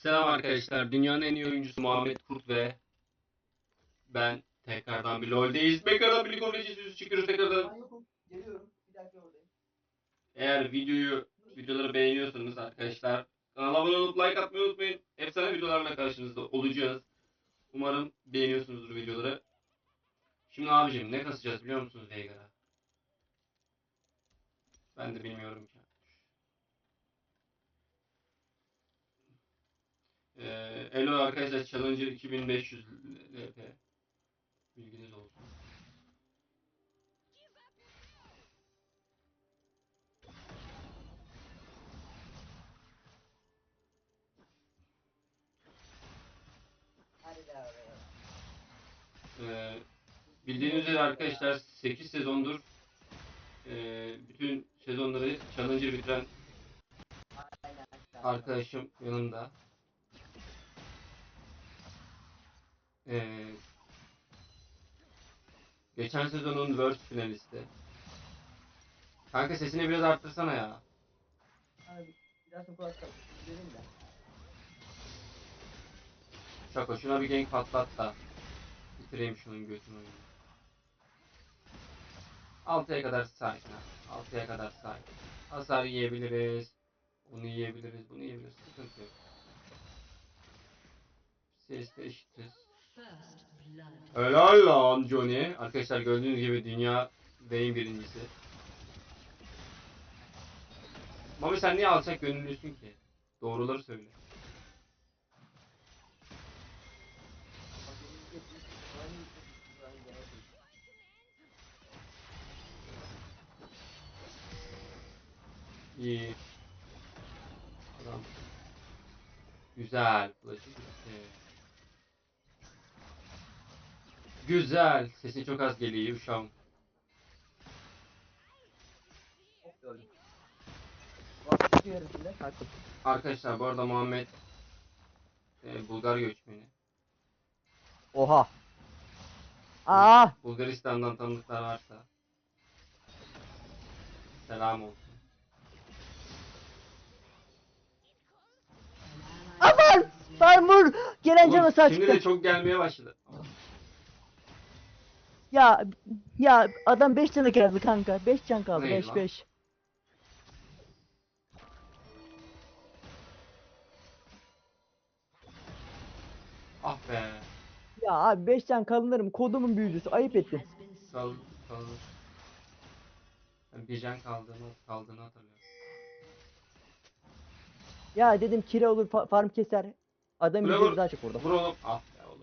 Selam arkadaşlar. Dünyanın en iyi oyuncusu Muhammed Kurt ve ben tekrardan bir LoL'deyiz. Tekrardan bir League of Legends yüzü çıkıyoruz tekrardan. Ben yokum. Geliyorum. Bir dakika oradayım. Eğer videoyu videoları beğeniyorsanız arkadaşlar kanala abone olup like atmayı unutmayın. Efsane videolarla karşınızda olacağız. Umarım beğeniyorsunuzdur videoları. Şimdi abicim ne kasacağız biliyor musunuz Veigar'a? Ben de bilmiyorum ki. Ee, Elo arkadaşlar Challenger 2500 LP. Bilginiz olsun. Hadi de oraya. Ee, bildiğiniz üzere arkadaşlar 8 sezondur ee, bütün sezonları Challenger bitiren arkadaşım yanımda. Ee, geçen sezonun World finalisti. Kanka sesini biraz arttırsana ya. Abi biraz kalın. Dedim de. Şaka şuna bir gank patlat da bitireyim şunun götünü oyunu. 6'ya kadar sakin ha. 6'ya kadar sakin. Hasar yiyebiliriz. Bunu yiyebiliriz, bunu yiyebiliriz. Sıkıntı yok. Ses de eşitiz. Helal lan Johnny. Arkadaşlar gördüğünüz gibi dünya Vayne birincisi. Mami sen niye alçak gönüllüsün ki? Doğruları söyle. İyi. Adam. Güzel. Flash'ı Güzel. Sesi çok az geliyor arasında. Kalktım. Arkadaşlar bu arada Muhammed e, Bulgar göçmeni. Oha. Aa, Bulgaristan'dan tanıdıklar varsa selam olsun. aman! Ben vur! Gelen Oğlum, sağ Şimdi de çıktı. çok gelmeye başladı. Ya ya adam 5 canı kaldı kanka. 5 can kaldı. Ne 5 lan? 5. Ah be. Ya abi 5 can kalınırım. Kodumun büyücüsü. Ayıp ettin. Kal. Ben bir can kaldığını, kaldığını hatırlıyorum. Ya dedim kire olur fa- farm keser. Adam büyücüsü daha çok orada. Vur oğlum. Ah be oğlum.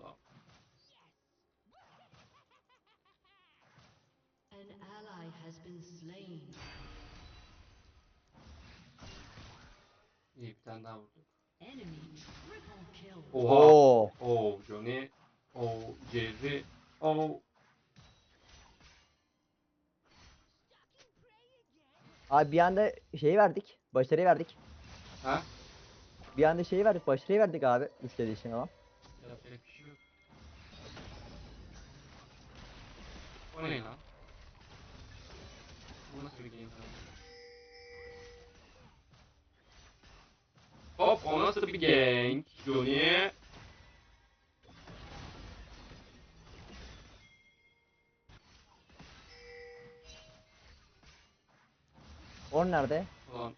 An ally has been slain. İyi bir tane daha vurduk. Oha. Oo. Oh Johnny. Oh Jerry. Oh. Abi bir anda şeyi verdik. Başarıyı verdik. Ha? Bir anda şeyi verdik. Başarıyı verdik abi. Üçledi için ama. Yapacak bir şey yok. O ne lan? Bu nasıl bir game Hop o nasıl bir gank? Johnny. Or nerede? Ulan.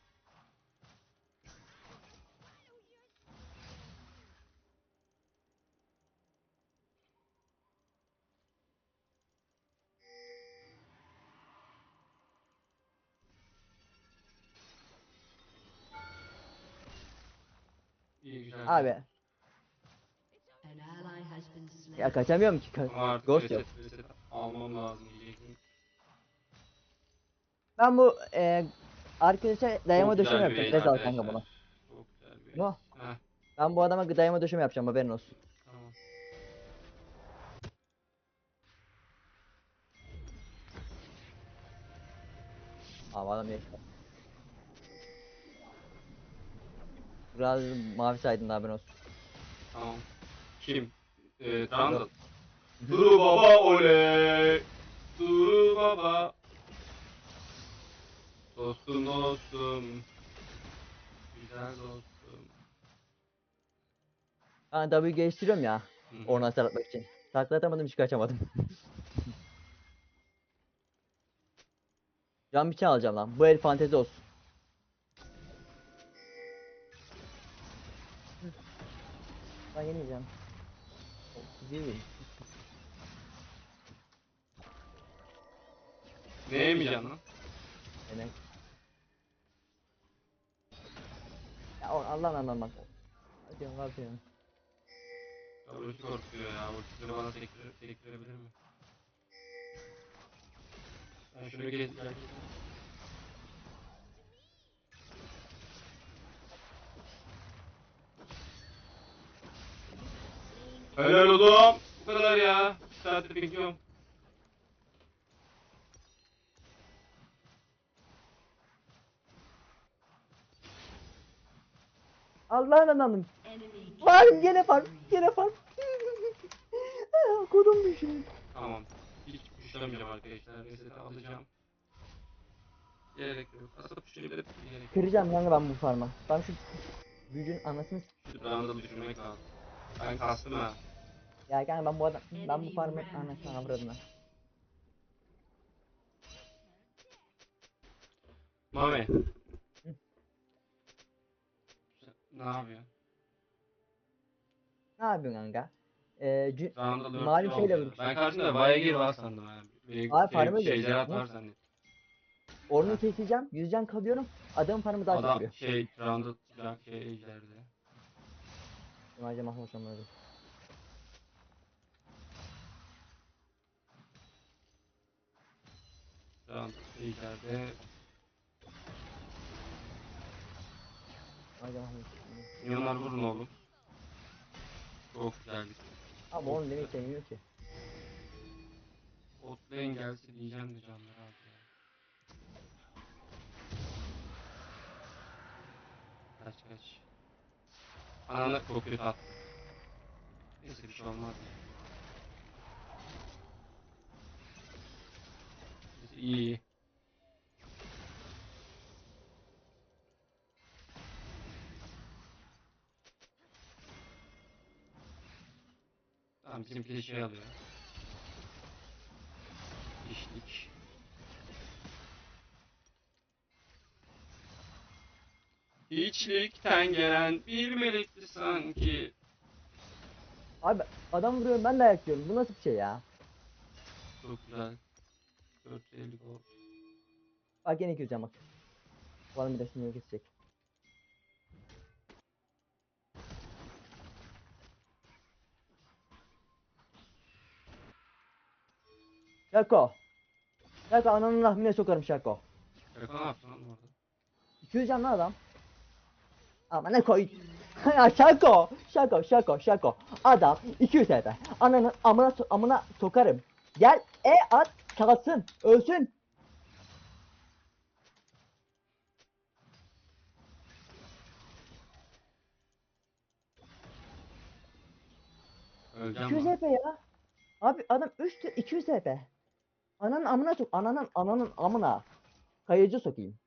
İyi güzel. Abi. Ya kaçamıyorum ki. Ka- Ama artık Ghost yok. reset almam lazım diyecektim. Ben bu e, arkadaşa dayama Çok döşeme güzel bir yapacağım. Rez al arkadaşlar. kanka buna. Çok güzel bir No. raid. Heh, Ben bu adama dayama döşeme yapacağım haberin olsun. tamam. Abi adam yok. Biraz mavi saydın da haberin olsun. Tamam. Kim? Ee, Trundle. Duru baba oley. Duru baba. Dostum dostum. Güzel dostum. Ben W geliştiriyorum ya. Hı. Oradan saratmak için. Saklatamadım hiç kaçamadım. Can bir şey alacağım lan. Bu el fantezi olsun. Ben yenileceğim. Değil. Ne yemeyeceksin lan? Demek. Ya Allah'ım bak. Hadi yapıyorsun? Ya ulti korkuyor ya. Ultisini bana sektir sektirebilir mi? Ben şunu gez Helal oğlum. Bu kadar ya. Bir saattir bekliyorum. Allah'ım. Enemy Var gene farm. Gene farm. Kodum düşün. Tamam. Hiç puşlamayacağım arkadaşlar. Reset'i alacağım. Gerek yok. Aslında puşlayabilirim. Gerek yok. Kıracağım kanka ben bu farma. Ben şu büyücün anasını Şu round'ı düşürmek lazım. Ben kastım ha. Ya kanka ben bu adam ben bu farmı anasını avradına. Mami. Ne yapıyorsun? Ne yapıyorsun kanka? Ee, cü- Malum şeyle vurmuş. Ben karşımda Vaya gir var sandım ha. Böyle Abi şey, farmı şeyler görüyorum. atar sandım. Orunu keseceğim. Yüzden kalıyorum. Adamın farmı daha çok Adam vuruyor. şey round'da sıcak şey ejderdi. Cemal'cim mahvolmuş onları. Round ejderdi. Cemal'cim mahvolmuş. Milyonlar vurun oğlum. Çok güzeldik. Ama onun demek sevmiyor ki. Botlayın gelse diyeceğim de canlar abi ya. Kaç kaç. Ananı çok kötü attı. Neyse bir şey olmaz. İyi iyi. Tamam bizimki de şey alıyor. İşlik. Hiçlikten gelen bir melekti sanki. Abi adam vuruyorum ben dayak yiyorum. Bu nasıl bir şey ya? Çok güzel. 450 gol. Bak 200 can bak. Bu adam bir de şimdi kesecek. Şako. Şako ananın rahmine sokarım Şako. Şaka ne yaptın lan orada? 200 can lan adam. Ama ne koy. ya Şako. Şako şako şako. Adam 200 TP. Ananın amına, so- amına sokarım. Gel e at çalsın. Ölsün. Öleceğim 200 lan. HP ya. Abi adam üstü 200 HP. Ananın amına sok. Ananın ananın amına. Kayıcı sokayım.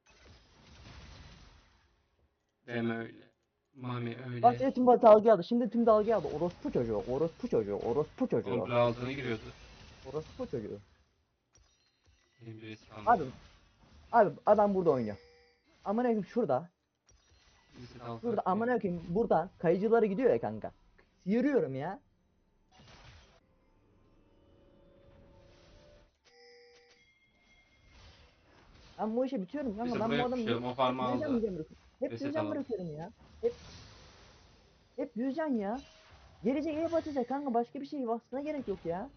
Deme öyle. Mami öyle. Bak şimdi tüm dalga aldı. Şimdi tüm dalga aldı. Orospu çocuğu. Orospu çocuğu. Orospu çocuğu. Komple altına giriyordu. Orospu çocuğu. Benim bir risk Abi. Abi adam burada oynuyor. Amına koyayım şurada. Ya. amına koyayım buradan kayıcıları gidiyor ya kanka. Yürüyorum ya. Ben bu işe bitiyorum kanka. Ben bu adamı pişirelim. O aldı. Hep Reset alalım. bırakıyorum ya. Hep hep yüzden ya. Gelecek ev batacak kanka başka bir şey aslında gerek yok ya.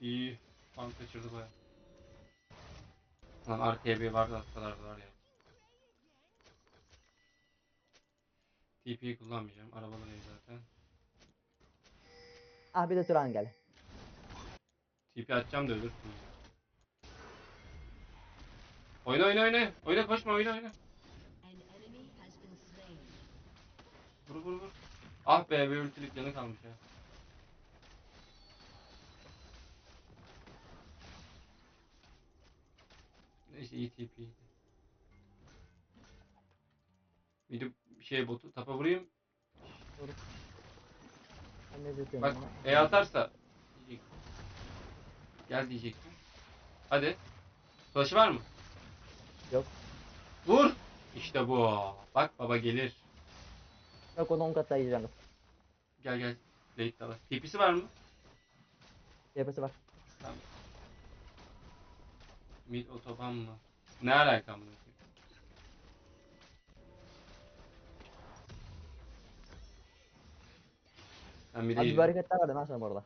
İyi. Bank kaçırdı baya. Lan arkaya bir vardı atsalar var ya. TP'yi kullanmayacağım. Arabaları zaten. Ah bir de Turan gel. TP atacağım da ölürsün ya. Oyna oyna oyna. Oyna koşma oyna oyna. Vur vur vur. Ah be bir ultilik canı kalmış ya. Neyse iyi TP. Bir şey botu tapa vurayım. Ben ne diyorum Bak buna? E atarsa diyecek. Gel diyecektim. Hadi. Flash'ı var mı? Yok. Vur. İşte bu. Bak baba gelir. Yok onu 10 kat daha yiyeceğim. Gel gel. Late dalar. TP'si var mı? Yapısı var. Tamam. Mid otoban mı? Ne alakam bunu? Ben bir de Abi bir hareketler vardı ben sana bu arada.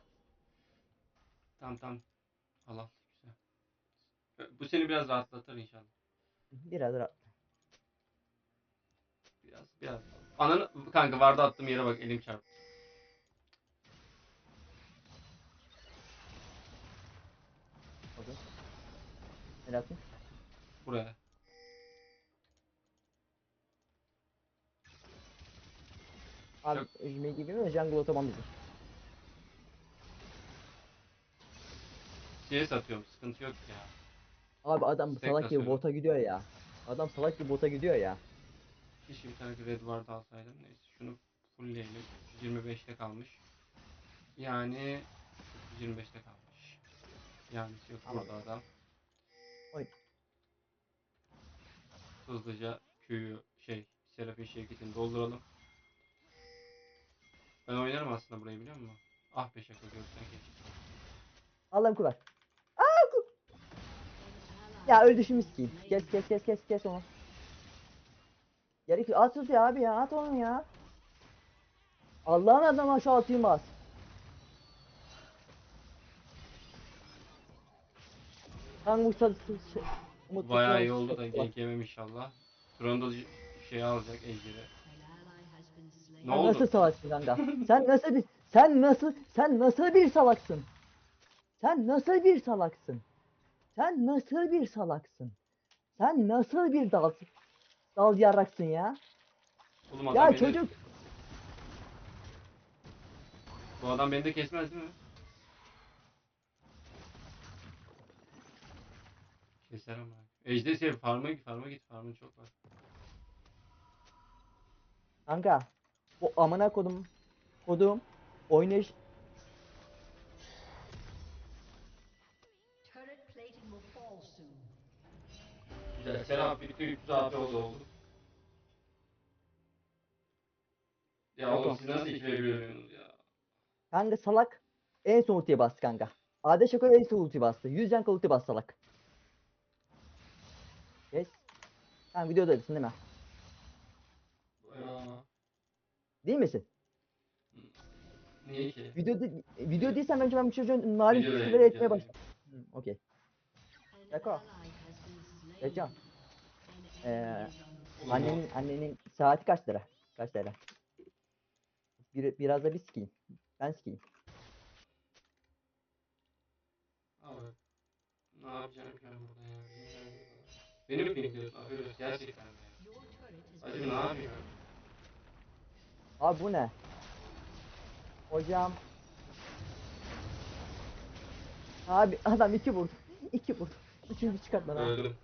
Tamam tamam. Allah güzel. Bu seni biraz rahatlatır inşallah. Biraz rahat. Biraz biraz. Ananı kanka vardı attığım yere bak elim çarptı. Bakın. Ne yaptın? Buraya. Abi Yok. Ejme gibi mi? Jungle otoban bizim. CS atıyorum sıkıntı yok ya. Abi adam Tek salak gibi basıyorum. bota gidiyor ya. Adam salak gibi bota gidiyor ya. Keşke bir tane red ward alsaydım. Neyse şunu fullleyelim. 125'te kalmış. Yani 125'te kalmış. Yani yok Tamam. burada adam. Oy. Hızlıca Q'yu şey Serafin şirketini dolduralım. Ben oynarım aslında burayı biliyor musun? Ah be şaka görsen keşke. Allah'ım kubar. Ya öldü şimdi sikeyim. Kes kes kes kes kes onu. Gerek yok. At ya abi ya at onu ya. Allah'ın adamı aşağı atayım az. Hangi şey, Umut Bayağı iyi oldu da yemem inşallah. Turan'da şey alacak ejderi. Ne Sen oldu? nasıl salaksın kanka? sen nasıl bir sen nasıl sen nasıl bir salaksın? Sen nasıl bir salaksın? Sen nasıl bir salaksın? Sen nasıl bir dal dal yaraksın ya? Oğlum adam Ya beni- çocuk Bu adam beni de kesmez değil mi? Keser ama. Ejder şey farma git farma git farmın çok var. kanka o amına kodum kodum oynayış Güzel. Serap birlikte 300 AP oldu oldu. Ya oğlum siz nasıl ikile biliyorsunuz ya? kanka salak en son ultiye bastı kanka. Ade Şako en son ulti bastı. 100 can ulti bastı salak. Yes. Sen videodasın değil mi? Aa, Değil misin? Niye ki? Video de- video değilsen bence ben bu çocuğun narin küfürleri etmeye başladım. Okey. An Yako. ally has been slain. Ercan. An Ee, Annenin annenin saati kaç lira? Kaç lira? Bir, biraz da bir sikeyim. Ben sikeyim. Abi. Ne yapacağım ben burada ya? Beni mi bekliyorsun? Afiyet gerçekten Acı ne yapayım? Abi bu ne? Hocam. Abi adam iki vurdu. İki vurdu. Üçüncü çıkartma lan. Öldüm.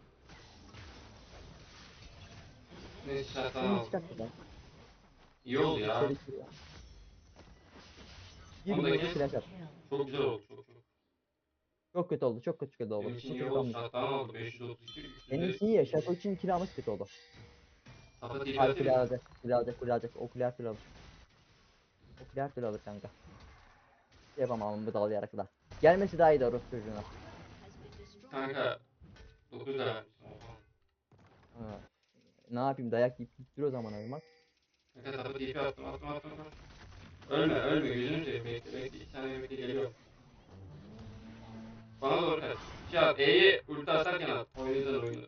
Neyse çıkartma lan. İyi oldu ya. İçeri giriyor. Bir Ondaki- vurdu flash at. Çok güzel oldu. Çok çok. Çok kötü oldu. Çok kötü kötü oldu. Benim için iyi oldu. Şarttan oldu. 532. Benim için iyi ya. Şako için kiramız kötü oldu. Kafa tipi Abi kule alacak. Kule alacak. Kule alacak. O kule her türlü alır. O kule her türlü alır kanka. Şey yapamam bu dal yarakla. Gelmesi daha iyi de orospu çocuğuna. Kanka 9 da vermişsin. Ha. Ne yapayım dayak yiyip yiyip duruyor zaman bak. Kanka kafa tipi attım attım attım. attım. Ölme ölme gözünü seveyim bekle bekle. İki tane bekle geliyor. Bana doğru kaç. Şey at E'yi ulti atarken at. Oynadın oyunu.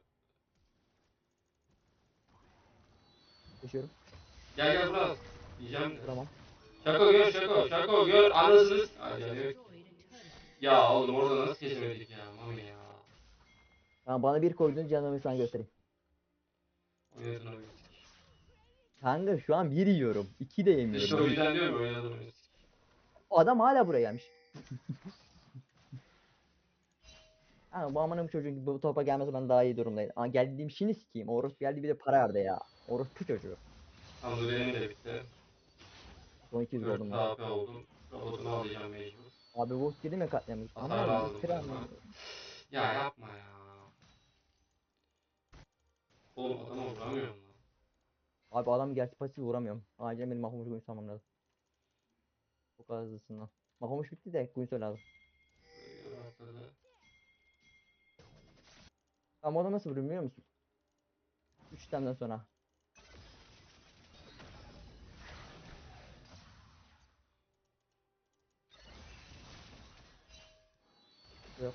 Koşuyorum. Gel gel buraya at. Diyeceğim de. Tamam. Şako gör Şako. Şako gör anasınız. Ya oğlum orada nasıl kesemedik ya mami ya. Tamam bana bir koydun canımı sana göstereyim. Oynadın. Kanka şu an bir yiyorum. iki de İşte o yemiyorum. yüzden diyorum oynadın adam hala buraya gelmiş. Ha, bu amanın çocuğun bu topa gelmesi ben daha iyi durumdayım. Aa, geldiğim şini sikeyim. O orospu geldi bir de para verdi ya. Orospu çocuğu. Anlı benim de bitti. Son 200 4 oldum ben. AP oldum. Robotumu alacağım mecbur. Abi bu girdi mi katlamış? Hasar Ama aldım. Ya yapma ya. Oğlum adama vuramıyorum lan. Abi adam gerçi pasif vuramıyorum. Acilen benim mahvolmuş Guinsoo almam lazım. Bu kadar hızlısından. Mahvolmuş bitti de Guinsoo lazım. Ama o da nasıl vuruyor biliyor musun? 3 temden sonra. Yok.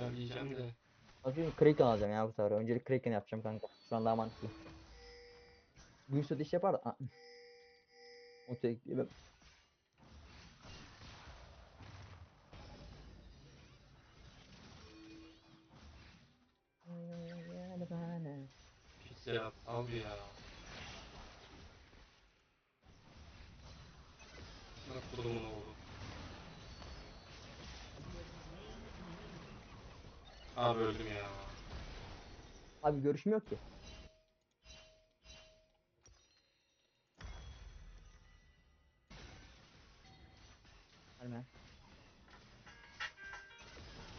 Ya diyeceğim de. Bakayım Kraken alacağım ya bu sefer. Öncelik Kraken yapacağım kanka. Şu an daha mantıklı. Guinsoo da iş yapar da. Aa. O tek ben- Pis bir ya. Bak kurumun oğlu. Abi öldüm ya. Abi görüşmüyor ki. Hemen.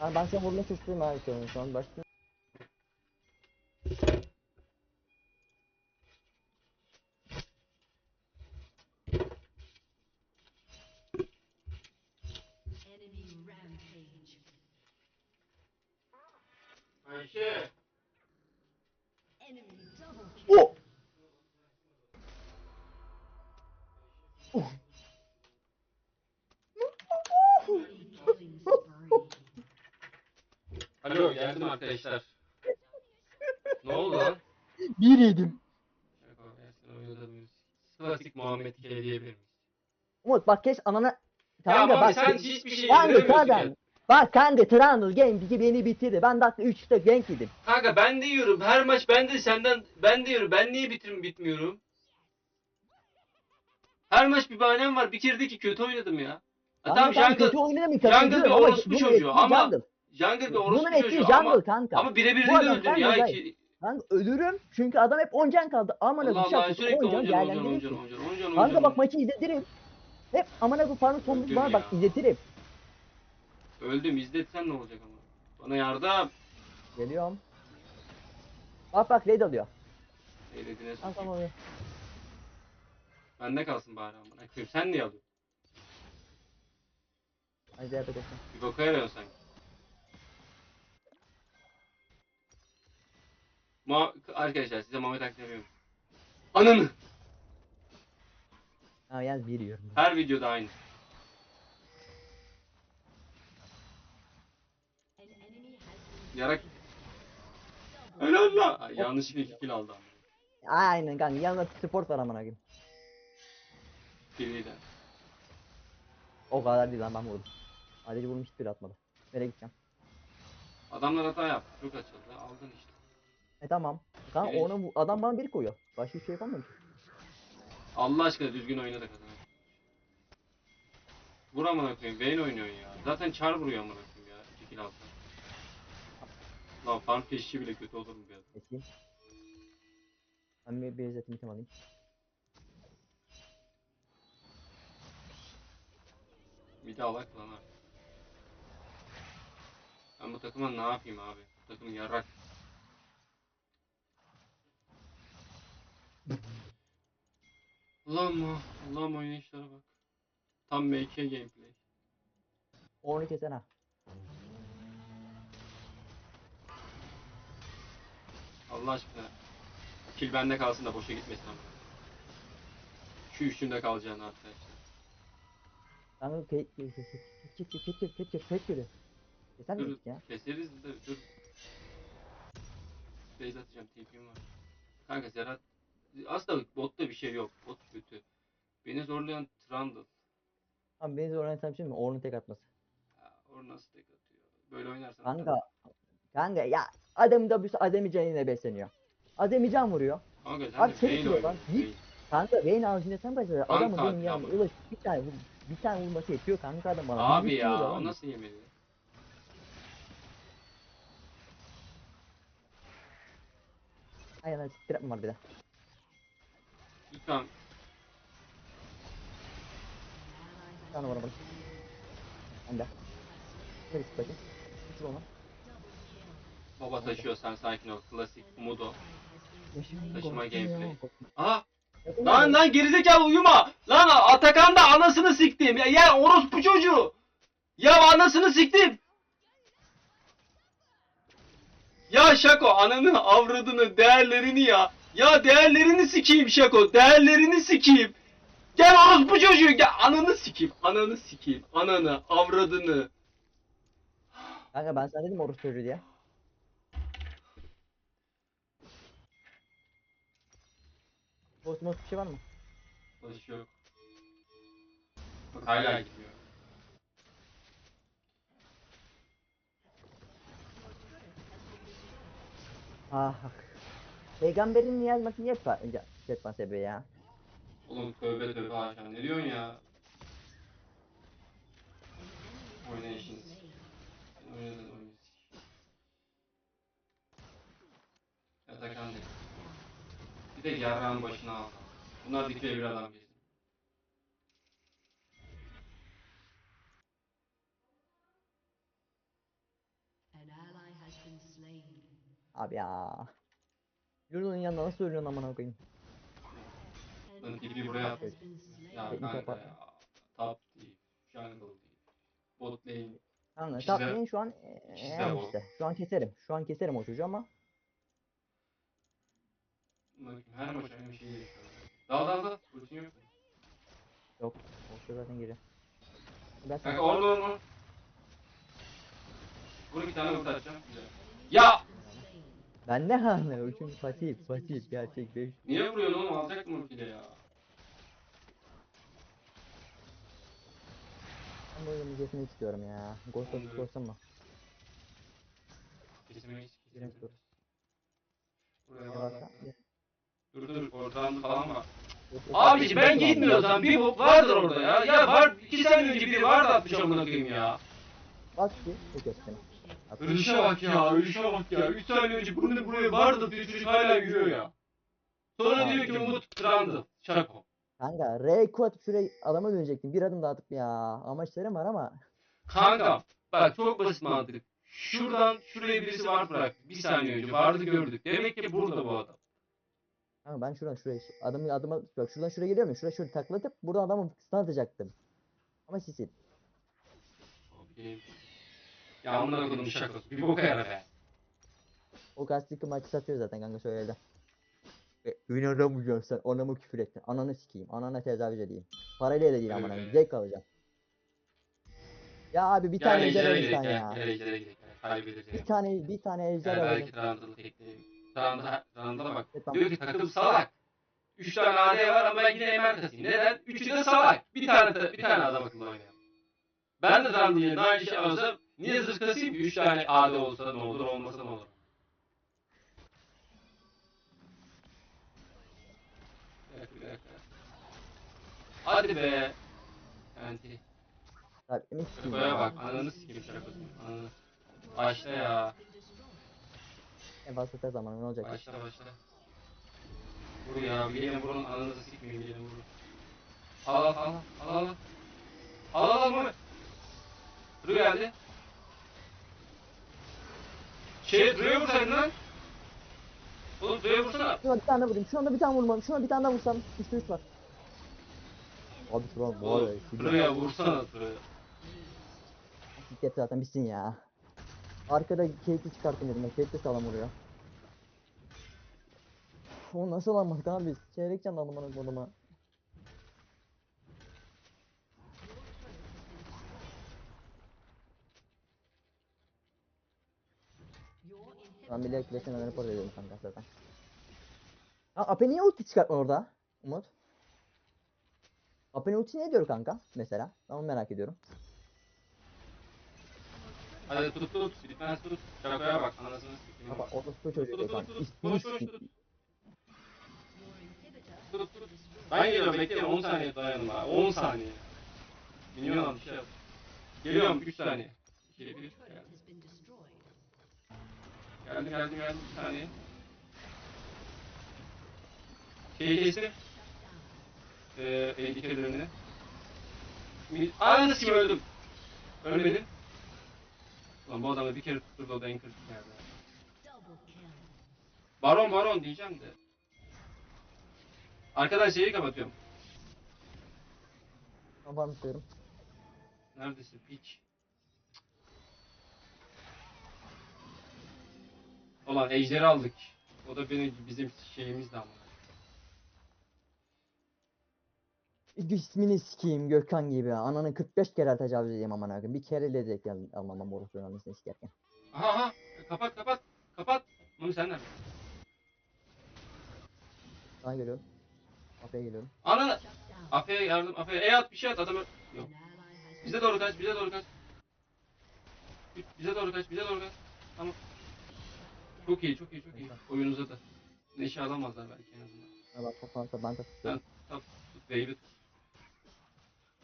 Abi ben seni vurmaya çalışıyorum abi şu an. Başka arkadaşlar. ne oldu lan? Bir yedim. Klasik Muhammed K diyebilir miyiz? Umut bak keş anana. Ya Kanka Mami bak. sen hiçbir şey Kanka ya. Bak kanka Trundle Game beni bitirdi. Ben dakika 3'te gank yedim. Kanka ben de yiyorum. Her maç ben de senden ben de yiyorum. Ben niye bitirim bitmiyorum? Her maç bir bahanem var. Bir kere de ki kötü oynadım ya. Kanka tamam ben jungle, kötü oynadım mı? jungle bir orospu çocuğu ama jungle. Jungle bir Bunun orospu ettiği çocuğu jungle ama, kanka. ama birebir Bu de adam öldün ya. jungle Iki, Kanka ölürüm çünkü adam hep 10 can kaldı. Aman Allah Allah sürekli oncan oncan değerlendirirsin. oncan oncan oncan Kanka bak maçı izletirim. Hep bu farmı sonumuz Öldüm bana bak ya. izletirim. Öldüm izletsen ne olacak ama. Bana yardım. Geliyorum. Bak bak raid alıyor. Eğledine sokayım. tamam oluyor. Bende kalsın bari amına koyayım. Sen niye alıyorsun? Hadi devam edelim. Bir boka yarıyorsun sanki. Ma arkadaşlar size Mehmet Akif yapıyorum. Ananı! Ha yalnız bir yiyorum. Her videoda aynı. Yarak helal la. Ay, yanlışlıkla iki kill aldı. Aynen kanka yanında support var amına koyayım. O kadar değil lan ben vurdum. Sadece vurmuş hiçbir atmadı. Nereye gideceğim? Adamlar hata yaptı. Çok açıldı. Aldın işte. E tamam. Kanka Biri- ona bu- adam bana bir koyuyor. Başka bir şey yapamıyorum. ki. Allah aşkına düzgün oyna da kazanır. Vur amına koyayım. Vayne oynuyorsun ya. Zaten çar vuruyor amına koyayım ya. İki kill alsa. Lan farm peşçi bile kötü olur mu bir adam? Geçeyim. Ben bir, bir izletim item alayım. Bir de alak lan abi. Ben bu takıma ne yapayım abi? Bu takım yarrak. Ulan? Ulan oynayışlara bak. Tam MK gameplay. Onu kesen ha. Allah aşkına. Kill bende kalsın da boşa gitmesin ama. Şu üçünde kalacağını arkadaşlar. Ke ke ke ke ke ke ke ke ke ke Keser miyiz ya? keseriz de dur. Base atacağım TP'm var. Kanka Serhat aslında botta bir şey yok. Bot kötü. Beni zorlayan Trundle. Abi beni zorlayan bir şey mi? Orun tek atması. Ya, nasıl tek atıyor? Böyle oynarsan Kanka. Kanka ya adam da bir ademi canıyla besleniyor. Ademi can vuruyor. Kanka sen Abi de şey diyor lan, git. Kanka Vayne ağzında sen başladın. Adamı benim yanıma ulaş bir tane vur. Bir tane vurması yetiyor kanka adam bana. Abi ya o nasıl yemedi? Aynen mi var bir de? Var bak. Ben de. Neresi bakayım? Hiç onu. Baba taşıyor sen sakin ol. Klasik. Umudo. Taşıma gameplay. Aha. Lan lan gerizekalı uyuma. Lan Atakan da anasını siktim. Ya, ya orospu çocuğu. Ya anasını siktim. Ya Şako ananı avradını değerlerini ya. Ya değerlerini sikeyim Şako. Değerlerini sikeyim. Gel orospu çocuğu gel. Ananı sikeyim. Ananı sikeyim. Ananı avradını. Kanka ben sana dedim orospu çocuğu diye. Osmos bir şey var mı? Barış yok. Bak hala gidiyor. Ah. Peygamberin niye yazması niye yetmez yetmez sebebi ya? Oğlum tövbe tövbe haşa ne diyorsun ya? Oynayışınız. Oynadın sik. Yatakan değil. Bir de yarrağın başına aldı. Bunlar dikey bir adam kesin. Abi ya. Yurdunun yanında nasıl ölüyorsun amına koyayım? An Lan ally buraya has at. been slain. Ya Teknik kanka yapar. ya. Top değil. Jungle değil. Bot lane. Anladın. Top lane şu an de yani işte. Şu an keserim. Şu an keserim o çocuğu ama Bakayım her maç aynı bir şey yaşıyor. Dal dal dal. Ultin yok. yok. O çocuğu zaten giriyor. Ben Kanka orada orada. Vur bir tane ulti atacağım. Güzel. Ya! Ben ne hanı? Üçüncü pasif, pasif, gerçek beş. Niye vuruyorsun oğlum? Alacak mı ultiyle ya? Ben bu oyunu kesmek istiyorum ya. Ghost of Onları- Ghost mı? Girelim dur. Buraya Ne bak. varsa. Dur dur. Ortağında falan var. Abiciğim ben gitmiyorsam bir bok vardır orada ya. Ya var. iki sene önce biri vardı atmış amına koyayım ya. Bak ki çok kötü. Ölüşe bak ya. Ölüşe bak ya. Üç saniye önce bunu buraya vardı diyor çocuk hala yürüyor ya. Sonra diyor ki Umut Trundle. Şako. Kanka R atıp şuraya adama dönecektim. Bir adım daha atıp ya. Amaçlarım var ama. Kanka bak çok basit mantık. Şuradan şuraya birisi var bıraktı. Bir saniye önce vardı gördük. Demek ki burada bu adam. Kanka ben şuradan şuraya adımı adıma bak şuradan şuraya geliyor muyum? Şuraya şöyle taklatıp buradan adamı stun atacaktım. Ama sisil. Ya amına koydum şakası. Bir boka yara be. O gazeteki maçı satıyor zaten kanka söyledi. E, İnanamayacaksın sen anamı küfür ettin. Ananı sikeyim. Anana tecavüz edeyim. Parayla da değil amına Evet. zevk alacağım. Ya abi bir tane ejder lütfen gidelim ya. Bir tane bir tane ejder. Trundle, Trundle'a bak. Evet, tamam. Diyor ki takım salak. Üç tane AD var ama ben yine Emel kasayım. Neden? Üçü de salak. Bir tane de, bir tane adam akıllı oynayan. Ben de yerine aynı şey alsam niye zırh kasayım ki? Üç tane AD olsa ne olur olmasa ne olur. Hadi be. Anti. Abi emin sikeyim Şakoya ya. bak. Ananı sikeyim şakasını. Ananı. Başla ya. En fazla tez zaman ne olacak? Başla başla. Vur ya, bileğine vurun, ananızı sikmeyin bileğine vurun. Al al al al al. Al al al Muhammed. Dur geldi. Şey, Duru'ya vursaydın lan. Oğlum Duru'ya vursana. Şuna bir tane vurayım. Şuna bir tane vurmam. Şuna bir tane daha vursam. 3'te 3 var. Abi şuna var ya. Oğlum Duru'ya vursana Duru'ya. Bisiklet zaten bitsin ya. Arkada keyifli çıkarttım dedim. Keyifli sağlam vuruyor. O nasıl alamadık abi? Çeyrek can aldım bana Ben bile Clash'in önüne report ediyorum kanka zaten. Ha Ape niye ulti çıkartma orada? Umut. Ape'nin ulti ne diyor kanka mesela? Ben onu merak ediyorum. Hadi tut tut, bitmez tut. Şakoya bak, anasını sikeyim. Baba orospu çocuğu dur, kanka. sikeyim. your inhibitor Tut tut. Ben geliyorum, bekleyin 10 saniye dayanın ha. 10 saniye. Minyon al, bir şey yap. Geliyorum 3 saniye. 2, 1, turret Geldim geldim geldim bir saniye. Şeyi kestim. Ee, eldikelerini. Ananı sikeyim öldüm. Ölmedin. Ulan bu adamı bir kere tutturdu o da en kritik yerde. Baron baron diyeceğim de. Arkadan şeyi kapatıyorum. Kapan tutuyorum. Neredesin piç? Ulan ejderi aldık. O da benim bizim şeyimizdi ama. İsmini sikeyim Gökhan gibi. Ananı 45 kere tecavüz edeyim aman akım. Bir kere lezzet almam orospu annesini sikerken. Aha aha. Kapat kapat. Kapat. Mami sen nerede? Sana geliyorum. Afya geliyorum. Ana. Afe'ye yardım. Afe'ye e at bir şey at adamı. Yok. Bize doğru kaç. Bize doğru kaç. Bize doğru kaç. Bize doğru kaç. Tamam. Çok iyi çok iyi çok iyi. Oyun uzadı. Neşe alamazlar belki en azından. Ha bak kapansa ben de tutuyorum. Tut wave'i tut.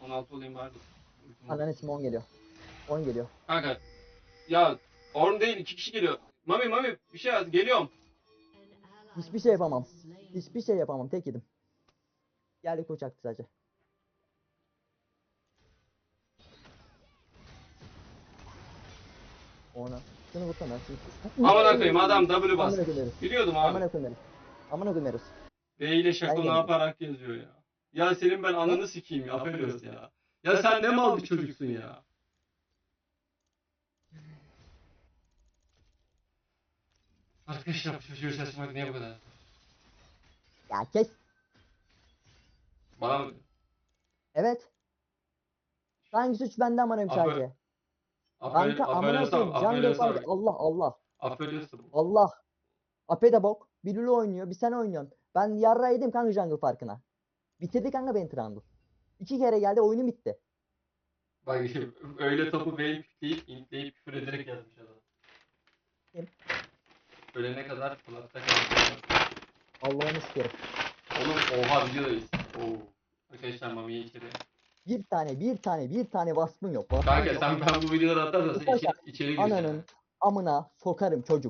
16 olayım bari. Ultim var. İsmi 10 geliyor. 10 geliyor. Kanka. Ya Orn değil iki kişi geliyor. Mami mami bir şey yaz geliyorum. Hiçbir şey yapamam. Hiçbir şey yapamam. Tek yedim. Geldik uçaktı sadece. Ona. Şunu vursana. şunu- Aman koyayım adam W bas. Amına. Biliyordum Amına abi. koyarız. Amına koyarız. B ile Şako ne yaparak yazıyor ya. Ya senin ben ananı sikeyim ya. Affediyoruz ya. Ya sen ne mal bir çocuksun ya. Arkadaşlar bu çocuğu şaşırmak niye bu kadar? Ya kes. Bana mı? Evet. Hangi suç bende amına koyayım sadece. Aferin, Kanka amına aferin koyayım. sana, Can sana. Allah Allah. Sana. Allah. Ape de bok. Bir Lulu oynuyor. Bir sen oynuyorsun. Ben yarra yedim kanka jungle farkına. Bitirdi kanka beni Trundle. İki kere geldi oyunu bitti. Bak şimdi öyle topu beğenip değil, intleyip küfür ederek yazmış adam. Kim? Ölene kadar Flat'ta kalmış. Allah'ını sikerim. Oğlum oha videodayız. Oo. Arkadaşlar Mami'ye içeri. Bir tane bir tane bir tane vasfın yok. Vasfın Kanka yok. sen ben bu videoları atarsan sen içeri, içeri. Ananın amına sokarım çocuk.